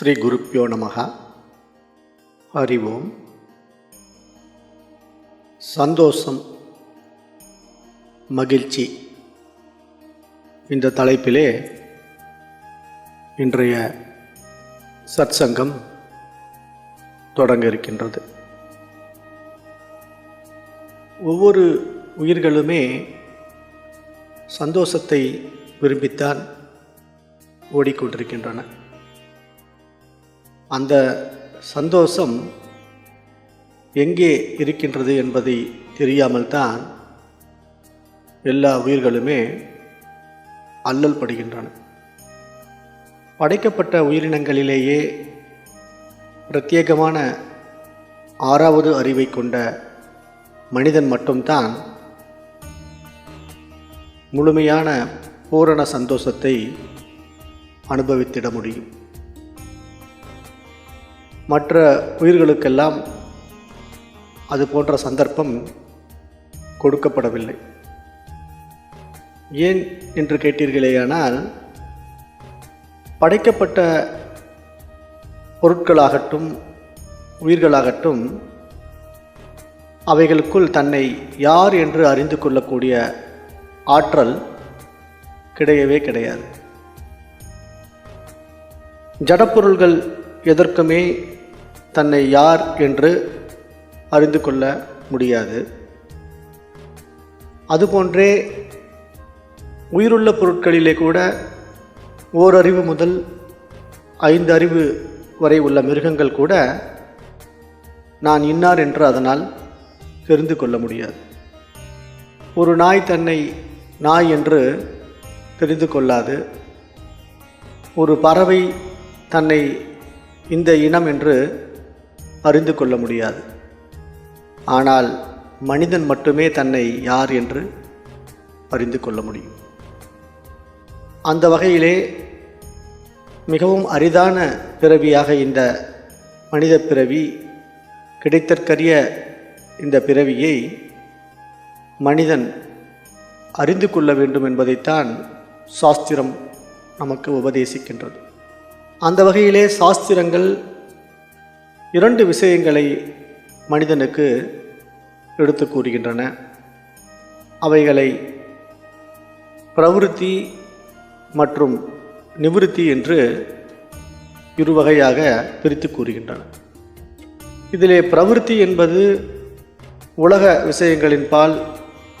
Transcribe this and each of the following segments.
ஸ்ரீ குருப்பியோ நமக ஹரி ஓம். சந்தோஷம் மகிழ்ச்சி. இந்த தலைப்பிலே இன்றைய சத்சங்கம் தொடங்க இருக்கின்றது. ஒவ்வொரு உயிர்களுமே சந்தோஷத்தை விரும்பித்தான் ஓடிக்கொண்டிருக்கின்றன. அந்த சந்தோஷம் எங்கே இருக்கின்றது என்பதை தெரியாமல் தான் எல்லா உயிர்களுமே அல்லல் படுகின்றன. படைக்கப்பட்ட உயிரினங்களிலேயே பிரத்யேகமான ஆறாவது அறிவை கொண்ட மனிதன் மட்டும்தான் முழுமையான பூரண சந்தோஷத்தை அனுபவித்திட முடியும். மற்ற உயிர்களுக்கெல்லாம் அது போன்ற சந்தர்ப்பம் கொடுக்கப்படவில்லை. ஏன் என்று கேட்டீர்களேயானால் படைக்கப்பட்ட பொருட்களாகட்டும் உயிர்களாகட்டும் அவைகளுக்குள் தன்னை யார் என்று அறிந்து கொள்ளக்கூடிய ஆற்றல் கிடையவே கிடையாது. ஜடப்பொருள்கள் எதற்குமே தன்னை யார் என்று அறிந்து கொள்ள முடியாது. அதுபோன்றே உயிருள்ள பொருட்களிலே கூட ஓரறிவு முதல் ஐந்து அறிவு வரை உள்ள மிருகங்கள் கூட நான் இன்னார் என்று அதனால் தெரிந்து கொள்ள முடியாது. ஒரு நாய் தன்னை நாய் என்று தெரிந்து கொள்ளாது. ஒரு பறவை தன்னை இந்த இனம் என்று அறிந்து கொள்ள முடியாது. ஆனால் மனிதன் மட்டுமே தன்னை யார் என்று அறிந்து கொள்ள முடியும். அந்த வகையிலே மிகவும் அரிதான பிறவியாக இந்த மனித பிறவி கிடைத்தற்கரிய இந்த பிறவியை மனிதன் அறிந்து கொள்ள வேண்டும் என்பதைத்தான் சாஸ்திரம் நமக்கு உபதேசிக்கின்றது. அந்த வகையிலே சாஸ்திரங்கள் இரண்டு விஷயங்களை மனிதனுக்கு எடுத்து கூறுகின்றன. அவைகளை பிரவருத்தி மற்றும் நிவிருத்தி என்று இரு வகையாக பிரித்து கூறுகின்றன. இதிலே பிரவருத்தி என்பது உலக விஷயங்களின் பால்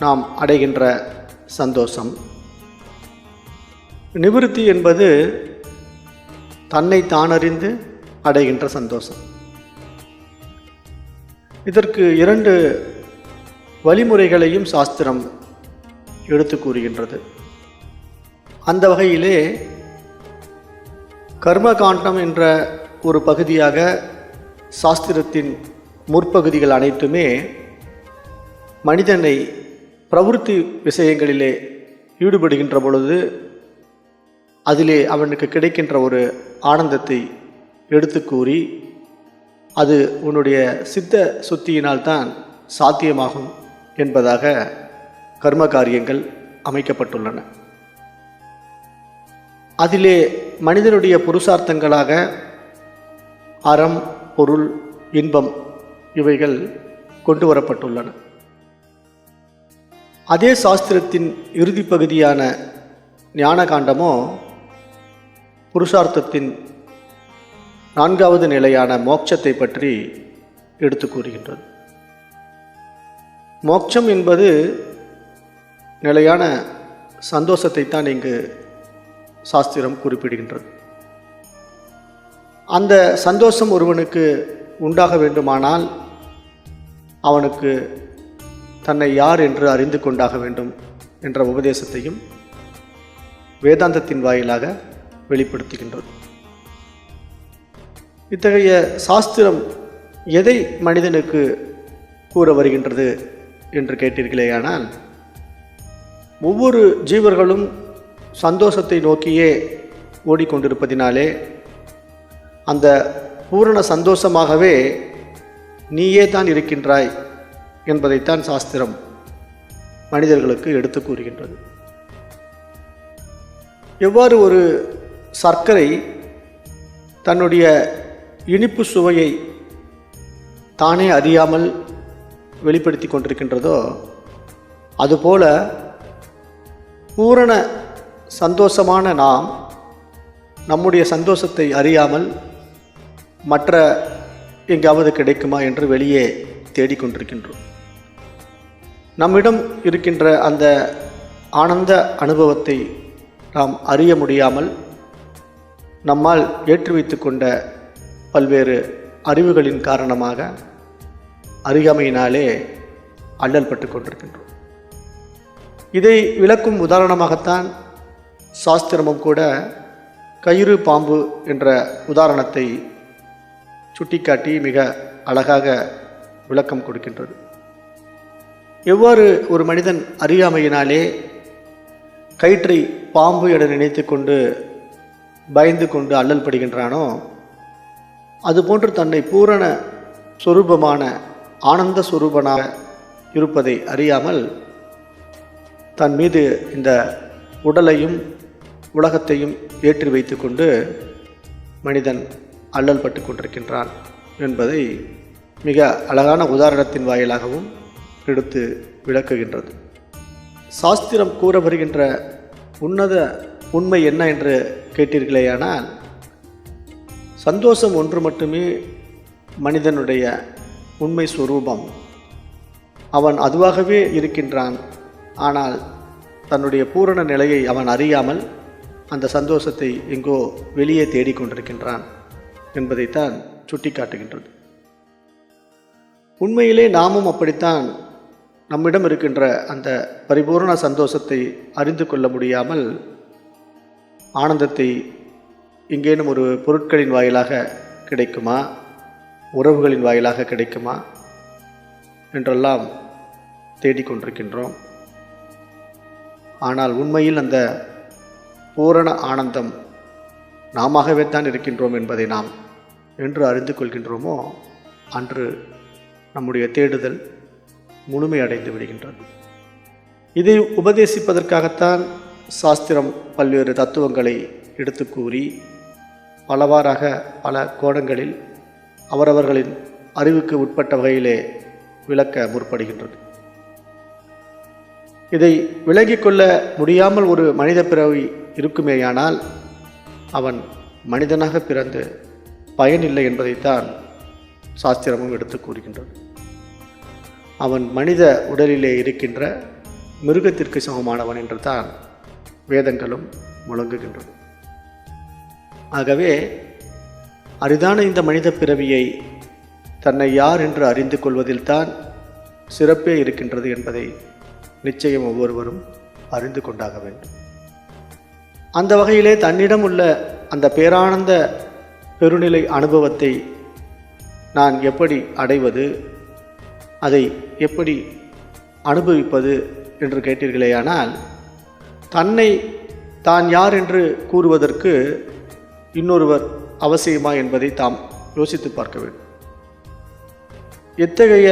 நாம் அடைகின்ற சந்தோஷம். நிவிருத்தி என்பது தன்னை தானறிந்து அடைகின்ற சந்தோஷம். இதற்கு இரண்டு வழிமுறைகளையும் சாஸ்திரம் எடுத்து கூறுகின்றது. அந்த வகையிலே கர்மகாண்டம் என்ற ஒரு பகுதியாக சாஸ்திரத்தின் முற்பகுதிகள் அனைத்துமே மனிதனை பிரவருத்தி விஷயங்களிலே ஈடுபடுகின்ற பொழுது அதிலே அவனுக்கு கிடைக்கின்ற ஒரு ஆனந்தத்தை எடுத்து கூறி அது உன்னுடைய சித்த சுத்தியினால்தான் சாத்தியமாகும் என்பதாக கர்ம காரியங்கள் அமைக்கப்பட்டுள்ளன. அதிலே மனிதனுடைய புருஷார்த்தங்களாக அறம் பொருள் இன்பம் இவைகள் கொண்டு வரப்பட்டுள்ளன. அதே சாஸ்திரத்தின் இறுதி பகுதியான ஞானகாண்டமோ புருஷார்த்தத்தின் நான்காவது நிலையான மோட்சத்தை பற்றி எடுத்து கூறுகின்றது. மோட்சம் என்பது நிலையான சந்தோஷத்தை தான் இங்கு சாஸ்திரம் குறிப்பிடுகின்றது. அந்த சந்தோஷம் ஒருவனுக்கு உண்டாக வேண்டுமானால் அவனுக்கு தன்னை யார் என்று அறிந்து கொண்டாக வேண்டும் என்ற உபதேசத்தையும் வேதாந்தத்தின் வாயிலாக வெளிப்படுத்துகின்றது. இத்தகைய சாஸ்திரம் எதை மனிதனுக்கு கூற வருகின்றது என்று கேட்டீர்களேயானால் ஒவ்வொரு ஜீவர்களும் சந்தோஷத்தை நோக்கியே ஓடிக்கொண்டிருப்பதினாலே அந்த பூரண சந்தோஷமாகவே நீயே தான் இருக்கின்றாய் என்பதைத்தான் சாஸ்திரம் மனிதர்களுக்கு எடுத்து கூறுகின்றது. எவ்வாறு ஒரு சர்க்கரை தன்னுடைய இனிப்பு சுவையை தானே அறியாமல் வெளிப்படுத்தி கொண்டிருக்கின்றதோ அதுபோல பூரண சந்தோஷமான நாம் நம்முடைய சந்தோஷத்தை அறியாமல் மற்ற எங்காவது கிடைக்குமா என்று வெளியே தேடிக்கொண்டிருக்கின்றோம் நம்மிடம் இருக்கின்ற அந்த ஆனந்த அனுபவத்தை நாம் அறிய முடியாமல் நம்மால் ஏற்றுவித்து கொண்ட பல்வேறு அறிவுகளின் காரணமாக அறியாமையினாலே அல்லல் பட்டு கொண்டிருக்கின்றோம். இதை விளக்கும் உதாரணமாகத்தான் சாஸ்திரமும் கூட கயிறு பாம்பு என்ற உதாரணத்தை சுட்டிக்காட்டி மிக அழகாக விளக்கம் கொடுக்கின்றது. எவ்வாறு ஒரு மனிதன் அறியாமையினாலே கயிற்றை பாம்பு என நினைத்து கொண்டு பயந்து கொண்டு அல்லல் படுகின்றானோ அதுபோன்று தன்னை பூரண சொரூபமான ஆனந்த சுரூபனாக இருப்பதை அறியாமல் தன் மீது இந்த உடலையும் உலகத்தையும் ஏற்றி வைத்துக்கொண்டு மனிதன் அல்லல் பட்டு கொண்டிருக்கின்றான் என்பதை மிக அழகான உதாரணத்தின் வாயிலாகவும் எடுத்து விளக்குகின்றது. சாஸ்திரம் கூற வருகின்ற உன்னத உண்மை என்ன என்று கேட்டீர்களேயானால் சந்தோஷம் ஒன்று மட்டுமே மனிதனுடைய உண்மை சுரூபம். அவன் அதுவாகவே இருக்கின்றான். ஆனால் தன்னுடைய பூரண நிலையை அவன் அறியாமல் அந்த சந்தோஷத்தை எங்கோ வெளியே தேடிக்கொண்டிருக்கின்றான் என்பதைத்தான் சுட்டிக்காட்டுகின்றது. உண்மையிலே நாமும் அப்படித்தான் நம்மிடம் இருக்கின்ற அந்த பரிபூர்ண சந்தோஷத்தை அறிந்து கொள்ள முடியாமல் ஆனந்தத்தை எங்கேனும் ஒரு பொருட்களின் வாயிலாக கிடைக்குமா? உறவுகளின் வாயிலாக கிடைக்குமா? என்றெல்லாம் தேடிக்கொண்டிருக்கின்றோம். ஆனால் உண்மையில் அந்த பூரண ஆனந்தம் நாமவே தான் இருக்கின்றோம் என்பதை நாம் என்று அறிந்து கொள்கின்றோமோ? அன்று நம்முடைய தேடுதல் முழுமையடைந்து விடுகின்றது. இதை உபதேசிப்பதற்காகத்தான் சாஸ்திரம் பல்வேறு தத்துவங்களை எடுத்து கூறி பலவாறாக பல கோணங்களில் அவரவர்களின் அறிவுக்கு உட்பட்ட வகையிலே விளக்க முற்படுகின்றது. இதை விளங்கிக் கொள்ள முடியாமல் ஒரு மனித பிறவி இருக்குமேயானால் அவன் மனிதனாக பிறந்து பயனில்லை என்பதைத்தான் சாஸ்திரமும் எடுத்து கூறுகின்றது. அவன் மனித உடலிலே இருக்கின்ற மிருகத்திற்கு சமமானவன் என்று தான் வேதங்களும் முழங்குகின்றது ஆகவே அரிதான இந்த மனித பிறவியை தன்னை யார் என்று அறிந்து கொள்வதில்தான் சிறப்பே இருக்கின்றது என்பதை நிச்சயம் ஒவ்வொருவரும் அறிந்து கொண்டாக வேண்டும். அந்த வகையிலே தன்னிடம் உள்ள அந்த பேரானந்த பெருநிலை அனுபவத்தை நான் எப்படி அடைவது அதை எப்படி அனுபவிப்பது என்று கேட்டீர்களேயானால் தன்னை தான் யார் என்று கூறுவதற்கு இன்னொருவர் அவசியமா என்பதை தாம் யோசித்து பார்க்க வேண்டும். எத்தகைய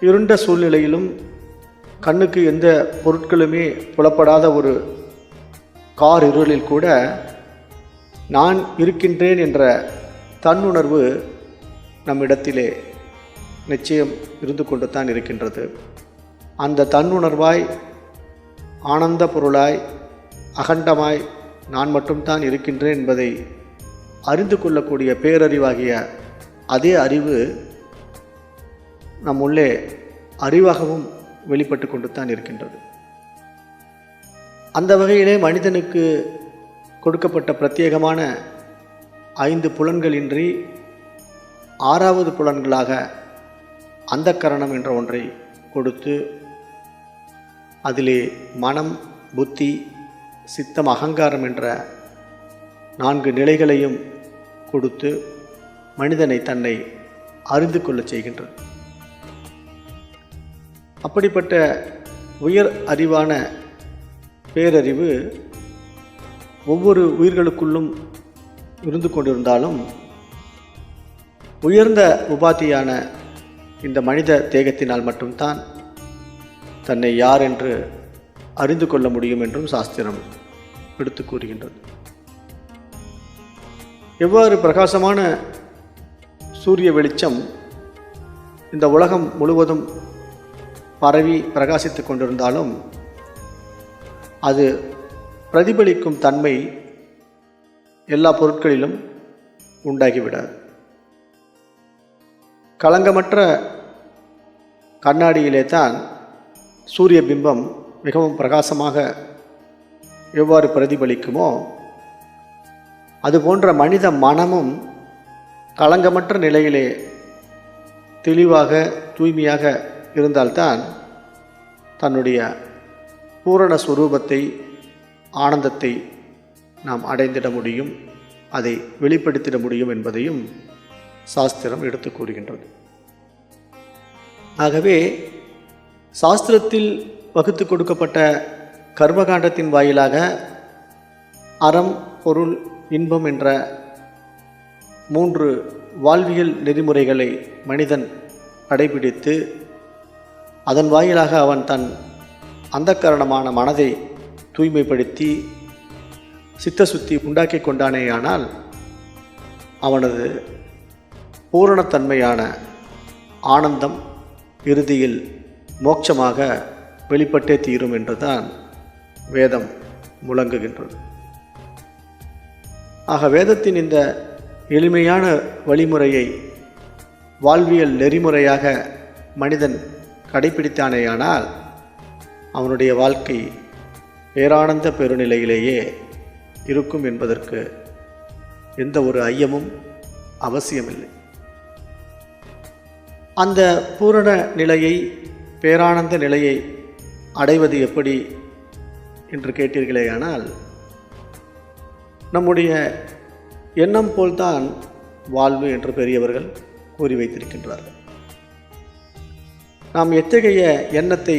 இருண்ட சூழ்நிலையிலும் கண்ணுக்கு எந்த பொருட்களுமே புலப்படாத ஒரு கார் இருளில் கூட நான் இருக்கின்றேன் என்ற தன்னுணர்வு நம்மிடத்திலே நிச்சயம் இருந்து கொண்டு தான் இருக்கின்றது. அந்த தன்னுணர்வாய் ஆனந்த பொருளாய் அகண்டமாய் நான் மட்டும்தான் இருக்கின்றேன் என்பதை அறிந்து கொள்ளக்கூடிய பேரறிவாகிய அதே அறிவு நம் உள்ளே அறிவாகவும் வெளிப்பட்டு கொண்டு தான் இருக்கின்றது. அந்த வகையிலே மனிதனுக்கு கொடுக்கப்பட்ட பிரத்யேகமான ஐந்து புலன்களின்றி ஆறாவது புலன்களாக அந்த கரணம் என்ற ஒன்றை கொடுத்து அதிலே மனம் புத்தி சித்தம் அகங்காரம் என்ற நான்கு நிலைகளையும் கொடுத்து மனிதனை தன்னை அறிந்து கொள்ளச் செய்கின்றது அப்படிப்பட்ட உயர் அறிவான பேரறிவு ஒவ்வொரு உயிர்களுக்குள்ளும் இருந்து கொண்டிருந்தாலும் உயர்ந்த உபாதியான இந்த மனித தேகத்தினால் மட்டும்தான் தன்னை யார் என்று அறிந்து கொள்ள முடியும் என்றும் சாஸ்திரம் எடுத்து கூறுகின்றது. எவ்வாறு பிரகாசமான சூரிய வெளிச்சம் இந்த உலகம் முழுவதும் பரவி பிரகாசித்து கொண்டிருந்தாலும் அது பிரதிபலிக்கும் தன்மை எல்லா பொருட்களிலும் உண்டாகிவிடாது. களங்கமற்ற கண்ணாடியிலே தான் சூரிய பிம்பம் மிகவும் பிரகாசமாக எவ்வாறு பிரதிபலிக்குமோ அதுபோன்ற மனித மனமும் களங்கமற்ற நிலையிலே தெளிவாக தூய்மையாக இருந்தால்தான் தன்னுடைய பூரண ஸ்வரூபத்தை ஆனந்தத்தை நாம் அடைந்திட முடியும் அதை வெளிப்படுத்திட முடியும் என்பதையும் சாஸ்திரம் எடுத்து கூறுகின்றது. ஆகவே சாஸ்திரத்தில் வகுத்து கொடுக்கப்பட்ட கர்மகாண்டத்தின் வாயிலாக அறம் பொருள் இன்பம் என்ற மூன்று வாழ்வியல் நெறிமுறைகளை மனிதன் கடைபிடித்து அதன் வாயிலாக அவன் தன் அந்தக்கரணமான மனதை தூய்மைப்படுத்தி சித்த சுத்தி உண்டாக்கி கொண்டானேயானால் அவனது பூரணத்தன்மையான ஆனந்தம் இறுதியில் மோட்சமாக வெளிப்பட்டே தீரும் என்றுதான் வேதம் முழங்குகின்றது. ஆக வேதத்தின் இந்த எளிமையான வழிமுறையை வாழ்வியல் நெறிமுறையாக மனிதன் கடைபிடித்தானேயானால் அவனுடைய வாழ்க்கை பேரானந்த பெருநிலையிலேயே இருக்கும் என்பதற்கு எந்த ஒரு ஐயமும் அவசியமில்லை. அந்த பூரண நிலையை பேரானந்த நிலையை அடைவது எப்படி என்று கேட்டீர்களேயானால் நம்முடைய எண்ணம் போல்தான் வாழ்வு என்று பெரியவர்கள் கூறி வைத்திருக்கின்றார்கள். நாம் எத்தகைய எண்ணத்தை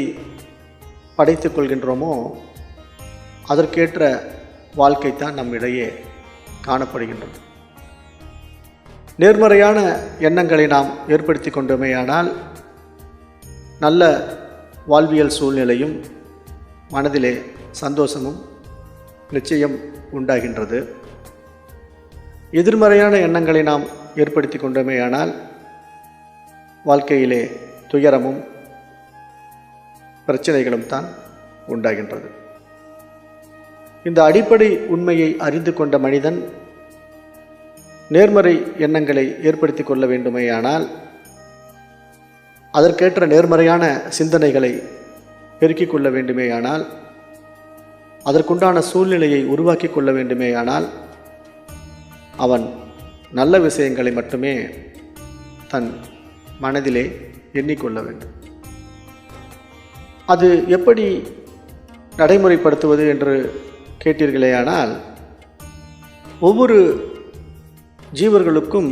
படைத்து கொள்கின்றோமோ அதற்கேற்ற வாழ்க்கைத்தான் நம்மிடையே காணப்படுகின்றது. நேர்மறையான எண்ணங்களை நாம் ஏற்படுத்தி கொண்டோமேயானால் நல்ல வாழ்வியல் சூழ்நிலையும் மனதிலே சந்தோஷமும் நிச்சயம் உண்டாகின்றது. எதிர்மறையான எண்ணங்களை நாம் ஏற்படுத்தி கொண்டோமேயானால் வாழ்க்கையிலே துயரமும் பிரச்சனைகளும் தான் உண்டாகின்றது. இந்த அடிப்படை உண்மையை அறிந்து கொண்ட மனிதன் நேர்மறை எண்ணங்களை ஏற்படுத்தி கொள்ள வேண்டுமேயானால் அதற்கேற்ற நேர்மறையான சிந்தனைகளை பெருக்கிக் கொள்ள வேண்டுமேயானால் அதற்குண்டான சூழ்நிலையை உருவாக்கி கொள்ள வேண்டுமேயானால் அவன் நல்ல விஷயங்களை மட்டுமே தன் மனதிலே எண்ணிக்கொள்ள வேண்டும். அது எப்படி நடைமுறைப்படுத்துவது என்று கேட்டீர்களேயானால் ஒவ்வொரு ஜீவர்களுக்கும்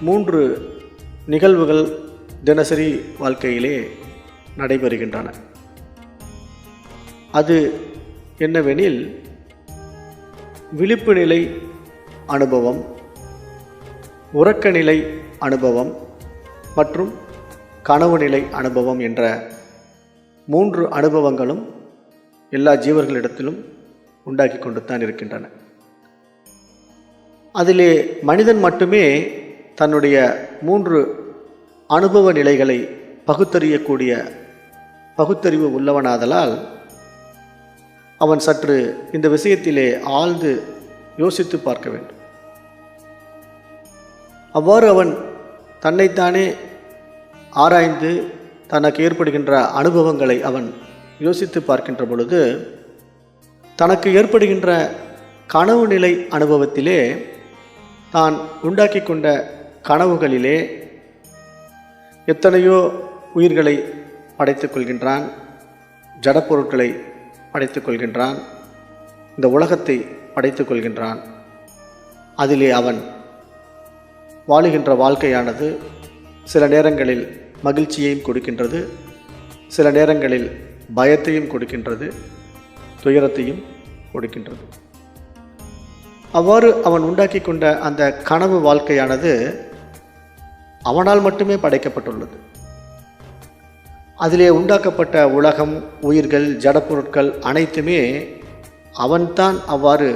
மூன்று நிகழ்வுகள் தினசரி வாழ்க்கையிலே நடைபெறுகின்றன. அது என்னவெனில் விழிப்பு நிலை அனுபவம் உறக்க நிலை அனுபவம் மற்றும் கனவு நிலை அனுபவம் என்ற மூன்று அனுபவங்களும் எல்லா ஜீவர்களிடத்திலும் உண்டாக்கி கொண்டு தான் இருக்கின்றன. அதிலே மனிதன் மட்டுமே தன்னுடைய மூன்று அனுபவ நிலைகளை பகுத்தறியக்கூடிய பகுத்தறிவு உள்ளவனாதலால் அவன் சற்று இந்த விஷயத்திலே ஆழ்ந்து யோசித்து பார்க்க வேண்டும். அவ்வாறு அவன் தன்னைத்தானே ஆராய்ந்து தனக்கு ஏற்படுகின்ற அனுபவங்களை அவன் யோசித்து பார்க்கின்ற பொழுது தனக்கு ஏற்படுகின்ற கனவு நிலை அனுபவத்திலே தான் உண்டாக்கி கொண்ட கனவுகளிலே எத்தனையோ உயிர்களை படைத்துக் கொள்கின்றான் ஜடப்பொருட்களை படைத்து கொள்கின்றான். இந்த உலகத்தை படைத்து கொள்கின்றான். அதிலே அவன் வாழுகின்ற வாழ்க்கையானது சில நேரங்களில் மகிழ்ச்சியையும் கொடுக்கின்றது சில நேரங்களில் பயத்தையும் கொடுக்கின்றது துயரத்தையும் கொடுக்கின்றது. அவ்வாறு அவன் உண்டாக்கி கொண்ட அந்த கனவு வாழ்க்கையானது அவனால் மட்டுமே படைக்கப்பட்டுள்ளது. அதிலே உண்டாக்கப்பட்ட உலகம் உயிர்கள் ஜடப்பொருட்கள் அனைத்துமே அவன்தான் அவ்வாறு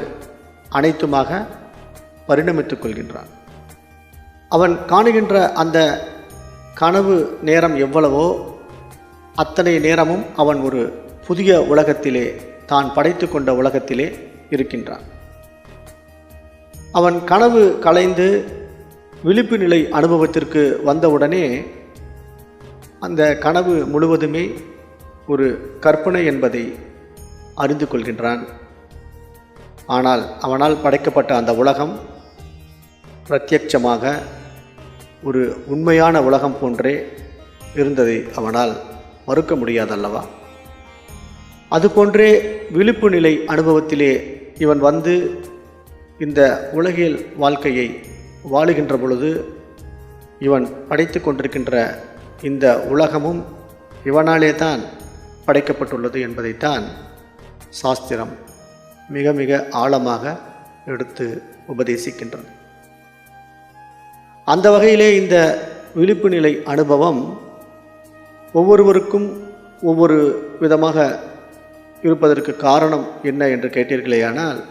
அனைத்துமாக பரிணமித்துக் கொள்கின்றான். அவன் காணுகின்ற அந்த கனவு நேரம் எவ்வளவோ அத்தனை நேரமும் அவன் ஒரு புதிய உலகத்திலே தான் படைத்து கொண்ட உலகத்திலே இருக்கின்றான். அவன் கனவு கலைந்து விழிப்பு நிலை அனுபவத்திற்கு வந்தவுடனே அந்த கனவு முழுவதுமே ஒரு கற்பனை என்பதை அறிந்து கொள்கின்றான். ஆனால் அவனால் படைக்கப்பட்ட அந்த உலகம் பிரத்யட்சமாக ஒரு உண்மையான உலகம் போன்றே இருந்ததை அவனால் மறுக்க முடியாதல்லவா? அதுபோன்றே விழிப்பு நிலை அனுபவத்திலே இவன் வந்து இந்த உலகியல் வாழ்க்கையை வாழுகின்ற பொழுது இவன் படைத்து கொண்டிருக்கின்ற இந்த உலகமும் இவனாலே தான் படைக்கப்பட்டுள்ளது என்பதைத்தான் சாஸ்திரம் மிக மிக ஆழமாக எடுத்து உபதேசிக்கின்றது. அந்த வகையிலே இந்த விழிப்பு நிலை அனுபவம் ஒவ்வொருவருக்கும் ஒவ்வொரு விதமாக இருப்பதற்கு காரணம் என்ன என்று கேட்டீர்களேயானால்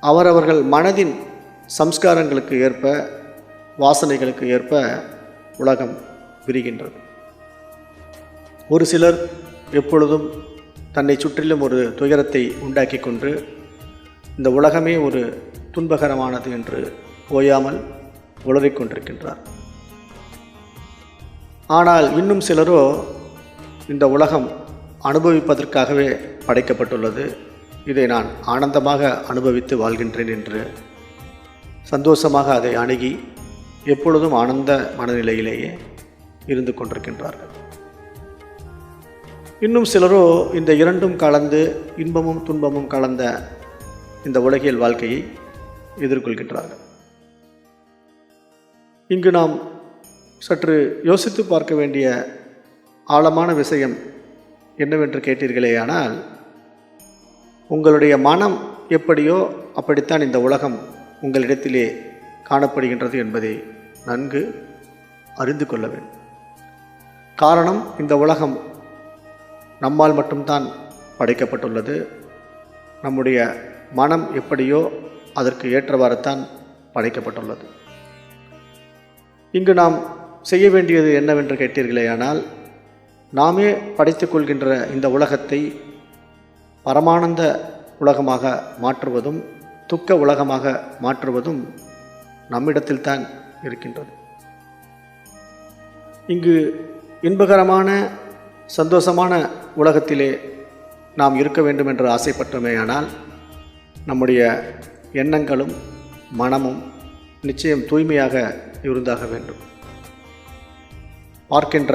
அவரவர்கள் மனதின் சம்ஸ்காரங்களுக்கு ஏற்ப வாசனைகளுக்கு ஏற்ப உலகம் விரிகின்றது. ஒரு சிலர் எப்பொழுதும் தன்னை சுற்றிலும் ஒரு துயரத்தை உண்டாக்கி கொண்டு இந்த உலகமே ஒரு துன்பகரமானது என்று ஓயாமல் உளறிக்கொண்டிருக்கின்றார் ஆனால் இன்னும் சிலரோ இந்த உலகம் அனுபவிப்பதற்காகவே படைக்கப்பட்டுள்ளது. இதை நான் ஆனந்தமாக அனுபவித்து வாழ்கின்றேன் என்று சந்தோஷமாக அதை அணுகி எப்பொழுதும் ஆனந்த மனநிலையிலேயே இருந்து கொண்டிருக்கின்றார்கள். இன்னும் சிலரோ இந்த இரண்டும் கலந்து இன்பமும் துன்பமும் கலந்த இந்த உலகியல் வாழ்க்கையை எதிர்கொள்கின்றார்கள். இங்கு நாம் சற்று யோசித்து பார்க்க வேண்டிய ஆழமான விஷயம் என்னவென்று கேட்டீர்களே ஆனால் உங்களுடைய மனம் எப்படியோ அப்படித்தான் இந்த உலகம் உங்களிடத்திலே காணப்படுகின்றது என்பதை நன்கு அறிந்து கொள்ள வேண்டும். காரணம் இந்த உலகம் நம்மால் மட்டும்தான் படைக்கப்பட்டுள்ளது. நம்முடைய மனம் எப்படியோ அதற்கு ஏற்றவாறுத்தான் படைக்கப்பட்டுள்ளது. இங்கு நாம் செய்ய வேண்டியது என்னவென்று கேட்டீர்களேயானால் நாமே படைத்து கொள்கின்ற இந்த உலகத்தை பரமானந்த உலகமாக மாற்றுவதும் துக்க உலகமாக மாற்றுவதும் நம்மிடத்தில்தான் இருக்கின்றது. இங்கு இன்பகரமான சந்தோஷமான உலகத்திலே நாம் இருக்க வேண்டும் என்று ஆசைப்பட்டோமேயானால் நம்முடைய எண்ணங்களும் மனமும் நிச்சயம் தூய்மையாக இருந்தாக வேண்டும். பார்க்கின்ற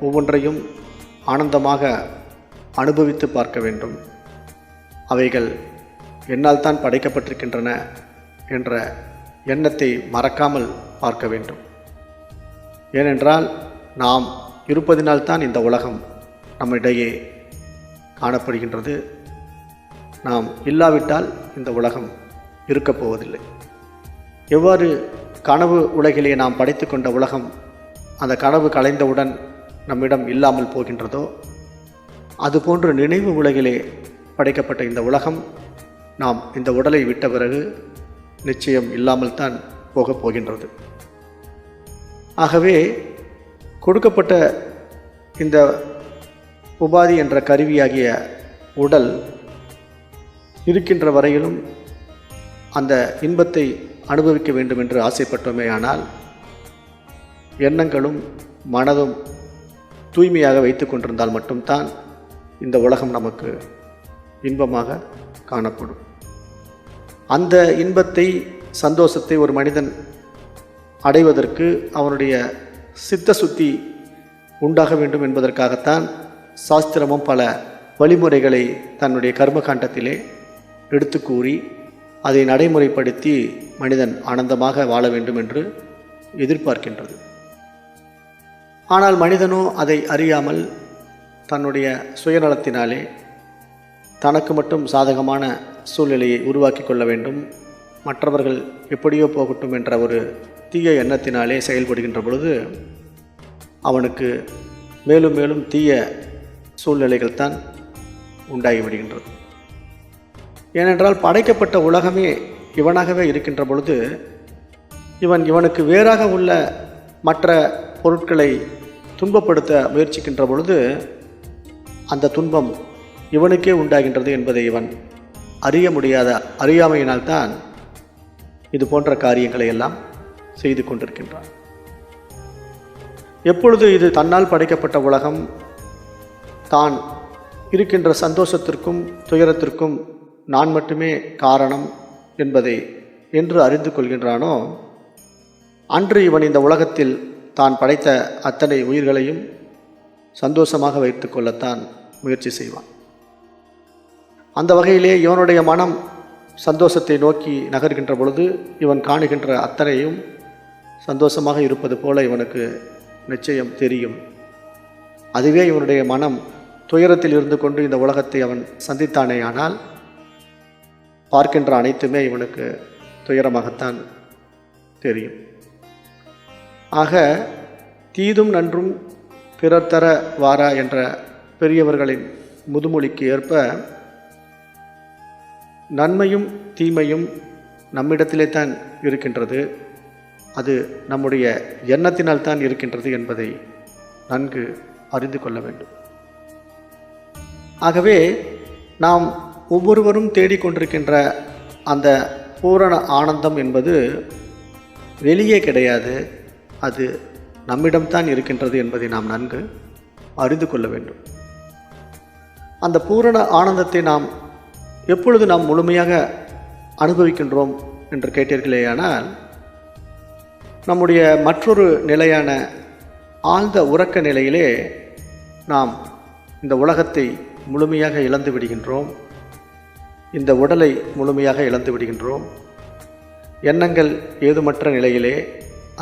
ஒவ்வொன்றையும் ஆனந்தமாக அனுபவித்து பார்க்க வேண்டும். அவைகள் என்னால் தான் படைக்கப்பட்டிருக்கின்றன என்ற எண்ணத்தை மறக்காமல் பார்க்க வேண்டும். ஏனென்றால் நாம் இருப்பதினால்தான் இந்த உலகம் நம்மிடையே காணப்படுகின்றது. நாம் இல்லாவிட்டால் இந்த உலகம் இருக்கப் போவதில்லை. எவ்வாறு கனவு உலகிலே நாம் படைத்து கொண்ட உலகம் அந்த கனவு கலைந்தவுடன் நம்மிடம் இல்லாமல் போகின்றதோ அதுபோன்று நினைவு உலகிலே படைக்கப்பட்ட இந்த உலகம் நாம் இந்த உடலை விட்ட பிறகு நிச்சயம் இல்லாமல் தான் போகப் போகின்றது. ஆகவே கொடுக்கப்பட்ட இந்த உபாதி என்ற கருவியாகிய உடல் இருக்கின்ற வரையிலும் அந்த இன்பத்தை அனுபவிக்க வேண்டும் என்று ஆசைப்பட்டோமேயானால் எண்ணங்களும் மனதும் தூய்மையாக வைத்து கொண்டிருந்தால் மட்டும்தான் இந்த உலகம் நமக்கு இன்பமாக காணப்படும். அந்த இன்பத்தை சந்தோஷத்தை ஒரு மனிதன் அடைவதற்கு அவனுடைய சித்த சுத்தி உண்டாக வேண்டும் என்பதற்காகத்தான் சாஸ்திரமும் பல வழிமுறைகளை தன்னுடைய கர்மகாண்டத்திலே எடுத்து கூறி அதை நடைமுறைப்படுத்தி மனிதன் ஆனந்தமாக வாழ வேண்டும் என்று எதிர்பார்க்கின்றது. ஆனால் மனிதனோ அதை அறியாமல் தன்னுடைய சுயநலத்தினாலே தனக்கு மட்டும் சாதகமான சூழ்நிலையை உருவாக்கி கொள்ள வேண்டும். மற்றவர்கள் எப்படியோ போகட்டும் என்ற ஒரு தீய எண்ணத்தினாலே செயல்படுகின்ற பொழுது அவனுக்கு மேலும் மேலும் தீய சூழ்நிலைகள் தான் உண்டாகிவிடுகின்றது ஏனென்றால் படைக்கப்பட்ட உலகமே இவனாகவே இருக்கின்ற பொழுது இவன் இவனுக்கு வேறாக உள்ள மற்ற பொருட்களை துன்பப்படுத்த முயற்சிக்கின்ற பொழுது அந்த துன்பம் இவனுக்கே உண்டாகின்றது என்பதை இவன் அறிய முடியாத அறியாமையினால்தான் இது போன்ற காரியங்களை எல்லாம் செய்து கொண்டிருக்கின்றான். எப்பொழுது இது தன்னால் படைக்கப்பட்ட உலகம் தான் இருக்கின்ற சந்தோஷத்திற்கும் துயரத்திற்கும் நான் மட்டுமே காரணம் என்பதை என்று அறிந்து கொள்கின்றானோ அன்று இவன் இந்த உலகத்தில் தான் படைத்த அத்தனை உயிர்களையும் சந்தோஷமாக வைத்து கொள்ளத்தான் முயற்சி செய்வான். அந்த வகையிலே இவனுடைய மனம் சந்தோஷத்தை நோக்கி நகர்கின்ற பொழுது இவன் காணுகின்ற அத்தனையும் சந்தோஷமாக இருப்பது போல இவனுக்கு நிச்சயம் தெரியும். அதுவே இவனுடைய மனம் துயரத்தில் இருந்து கொண்டு இந்த உலகத்தை அவன் சந்தித்தானே ஆனால் பார்க்கின்ற அனைத்துமே இவனுக்கு துயரமாகத்தான் தெரியும். ஆக தீதும் நன்றும் பிறர் தர வாரா என்ற பெரியவர்களின் முதுமொழிக்கு ஏற்ப நன்மையும் தீமையும் நம்மிடத்திலே தான் இருக்கின்றது. அது நம்முடைய எண்ணத்தினால் தான் இருக்கின்றது என்பதை நன்கு அறிந்து கொள்ள வேண்டும். ஆகவே நாம் ஒவ்வொருவரும் தேடிக்கொண்டிருக்கின்ற அந்த பூரண ஆனந்தம் என்பது வெளியே கிடையாது. அது நம்மிடம்தான் இருக்கின்றது என்பதை நாம் நன்கு அறிந்து கொள்ள வேண்டும். அந்த பூரண ஆனந்தத்தை நாம் எப்பொழுது நாம் முழுமையாக அனுபவிக்கின்றோம் என்று கேட்டீர்களேயானால் நம்முடைய மற்றொரு நிலையான ஆழ்ந்த உறக்க நிலையிலே நாம் இந்த உலகத்தை முழுமையாக இழந்து விடுகின்றோம். இந்த உடலை முழுமையாக இழந்து விடுகின்றோம். எண்ணங்கள் ஏதுமற்ற நிலையிலே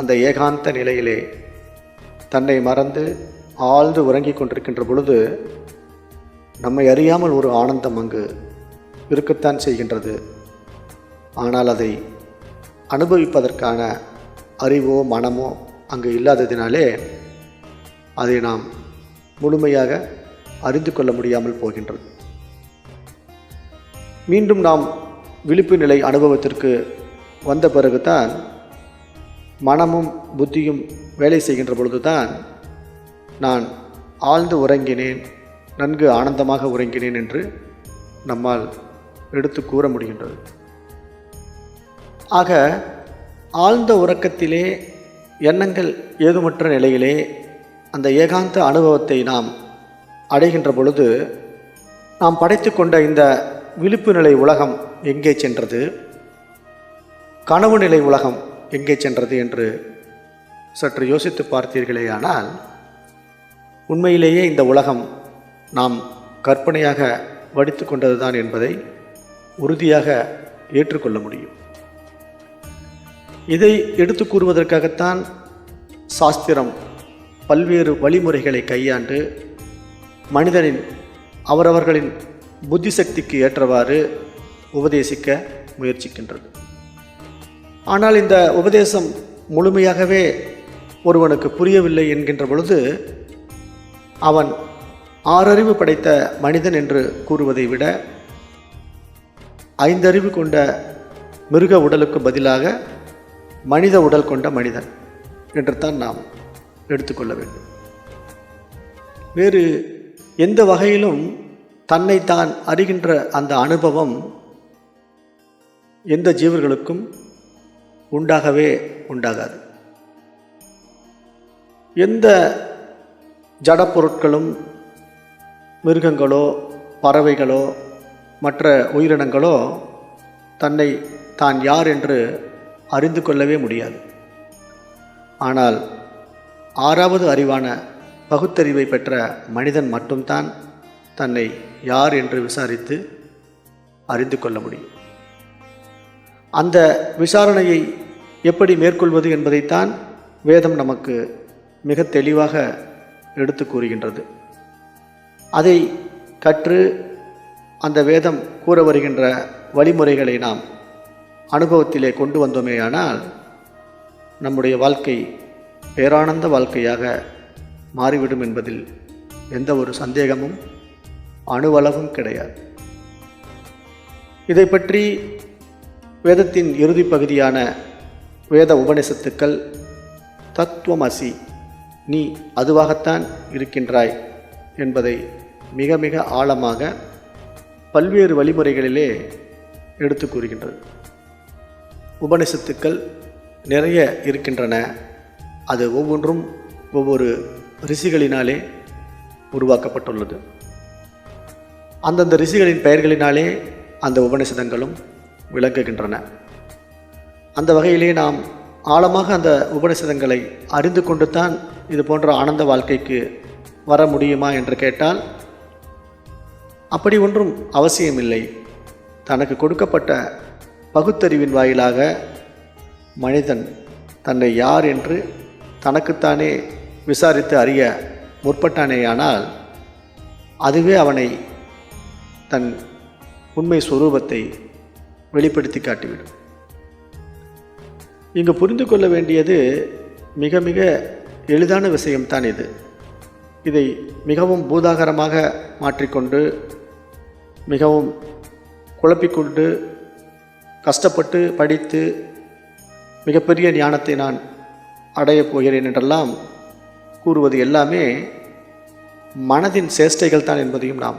அந்த ஏகாந்த நிலையிலே தன்னை மறந்து ஆழ்ந்து உறங்கிக் கொண்டிருக்கின்ற பொழுது நம்மை அறியாமல் ஒரு ஆனந்தம் அங்கு இருக்கத்தான் செய்கின்றது. ஆனால் அதை அனுபவிப்பதற்கான அறிவோ மனமோ அங்கு இல்லாததினாலே அதை நாம் முழுமையாக அறிந்து கொள்ள முடியாமல் போகின்றது. மீண்டும் நாம் விழிப்பு நிலை அனுபவத்திற்கு வந்த பிறகுதான் மனமும் புத்தியும் வேலை செய்கின்ற பொழுதுதான் நான் ஆழ்ந்து உறங்கினேன் நன்கு ஆனந்தமாக உறங்கினேன் என்று நம்மால் எடுத்து கூற முடிகின்றது. ஆக ஆழ்ந்த உறக்கத்திலே எண்ணங்கள் ஏதுமற்ற நிலையிலே அந்த ஏகாந்த அனுபவத்தை நாம் அடைகின்ற பொழுது நாம் படைத்து கொண்ட இந்த விழிப்பு நிலை உலகம் எங்கே சென்றது? கனவு நிலை உலகம் எங்கே சென்றது என்று சற்று யோசித்து பார்த்தீர்களேயானால் உண்மையிலேயே இந்த உலகம் நாம் கற்பனையாக வடித்து கொண்டதுதான் என்பதை உறுதியாக ஏற்றுக்கொள்ள முடியும். இதை எடுத்து கூறுவதற்காகத்தான் சாஸ்திரம் பல்வேறு வழிமுறைகளை கையாண்டு மனிதனின் அவரவர்களின் புத்தி சக்திக்கு ஏற்றவாறு உபதேசிக்க முயற்சிக்கின்றது. ஆனால் இந்த உபதேசம் முழுமையாகவே ஒருவனுக்கு புரியவில்லை என்கின்ற பொழுது அவன் ஆறறிவு படைத்த மனிதன் என்று கூறுவதை விட ஐந்தறிவு கொண்ட மிருக உடலுக்கு பதிலாக மனித உடல் கொண்ட மனிதன் என்று தான் நாம் எடுத்துக்கொள்ள வேண்டும். வேறு எந்த வகையிலும் தன்னை தான் அறிகின்ற அந்த அனுபவம் எந்த ஜீவர்களுக்கும் உண்டாகவே உண்டாகாது. எந்த ஜடப்பொருட்களும் மிருகங்களோ பறவைகளோ மற்ற உயிரினங்களோ தன்னை தான் யார் என்று அறிந்து கொள்ளவே முடியாது. ஆனால் ஆறாவது அறிவான பகுத்தறிவை பெற்ற மனிதன் மட்டும்தான் தன்னை யார் என்று விசாரித்து அறிந்து கொள்ள முடியும். அந்த விசாரணையை எப்படி மேற்கொள்வது என்பதைத்தான் வேதம் நமக்கு மிக தெளிவாக எடுத்து கூறுகின்றது. அதை கற்று அந்த வேதம் கூற வருகின்ற வழிமுறைகளை நாம் அனுபவத்திலே கொண்டு வந்தோமேயானால் நம்முடைய வாழ்க்கை பேரானந்த வாழ்க்கையாக மாறிவிடும் என்பதில் எந்த ஒரு சந்தேகமும் அணுவளவும் கிடையாது. இதை பற்றி வேதத்தின் இறுதி பகுதியான வேத உபநிஷத்துக்கள் தத்துவமசி நீ அதுவாகத்தான் இருக்கின்றாய் என்பதை மிக மிக ஆழமாக பல்வேறு வழிமுறைகளிலே எடுத்து கூறுகின்றது. உபனிஷத்துக்கள் நிறைய இருக்கின்றன. அது ஒவ்வொன்றும் ஒவ்வொரு ரிஷிகளினாலே உருவாக்கப்பட்டுள்ளது. அந்தந்த ரிஷிகளின் பெயர்களினாலே அந்த உபனிஷதங்களும் விளங்குகின்றன. அந்த வகையிலே நாம் ஆழமாக அந்த உபனிஷதங்களை அறிந்து கொண்டு தான் இது போன்ற ஆனந்த வாழ்க்கைக்கு வர முடியுமா என்று கேட்டால் அப்படி ஒன்றும் அவசியமில்லை. தனக்கு கொடுக்கப்பட்ட பகுத்தறிவின் வாயிலாக மனிதன் தன்னை யார் என்று தனக்குத்தானே விசாரித்து அறிய முற்பட்டானேயானால் அதுவே அவனை தன் உண்மை சுரூபத்தை வெளிப்படுத்தி காட்டிவிடும். இங்கு புரிந்து கொள்ள வேண்டியது மிக மிக எளிதான விஷயம்தான் இது. இதை மிகவும் பூதாகரமாக மாற்றிக்கொண்டு மிகவும் குழப்பிக்கொண்டு கஷ்டப்பட்டு படித்து மிகப்பெரிய ஞானத்தை நான் அடையப் போகிறேன் என்றெல்லாம் கூறுவது எல்லாமே மனதின் சேஷ்டைகள் தான் என்பதையும் நாம்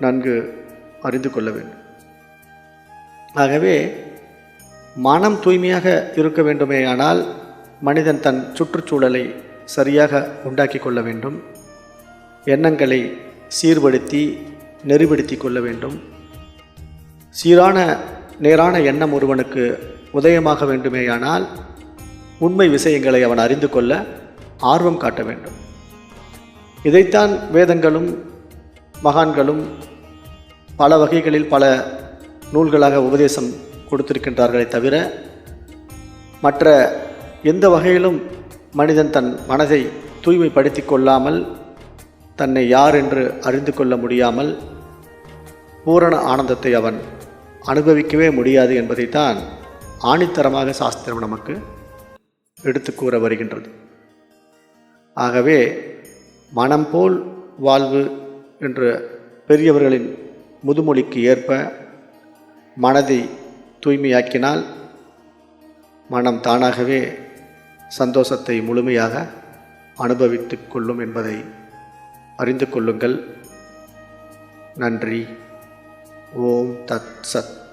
நன்கு அறிந்து கொள்ள வேண்டும். ஆகவே மனம் தூய்மையாக இருக்க வேண்டுமேயானால் மனிதன் தன் சுற்றுச்சூழலை சரியாக உண்டாக்கி கொள்ள வேண்டும். எண்ணங்களை சீர்படுத்தி நெறிப்படுத்தி கொள்ள வேண்டும். சீரான நேரான எண்ணம் ஒருவனுக்கு உதயமாக வேண்டுமேயானால் உண்மை விஷயங்களை அவன் அறிந்து கொள்ள ஆர்வம் காட்ட வேண்டும். இதைத்தான் வேதங்களும் மகான்களும் பல வகைகளில் பல நூல்களாக உபதேசம் கொடுத்திருக்கின்றார்களே தவிர மற்ற எந்த வகையிலும் மனிதன் தன் மனதை தூய்மைப்படுத்தி கொள்ளாமல் தன்னை யார் என்று அறிந்து கொள்ள முடியாமல் பூரண ஆனந்தத்தை அவன் அனுபவிக்கவே முடியாது என்பதைத்தான் ஆணித்தரமாக சாஸ்திரம் நமக்கு எடுத்து கூற வருகின்றது. ஆகவே மனம் போல் வாழ்வு என்ற பெரியவர்களின் முதுமொழிக்கு ஏற்ப மனதை தூய்மையாக்கினால் மனம் தானாகவே சந்தோஷத்தை முழுமையாக அனுபவித்து கொள்ளும் என்பதை அறிந்து கொள்ளுங்கள். நன்றி. ஓம் தத் சத்.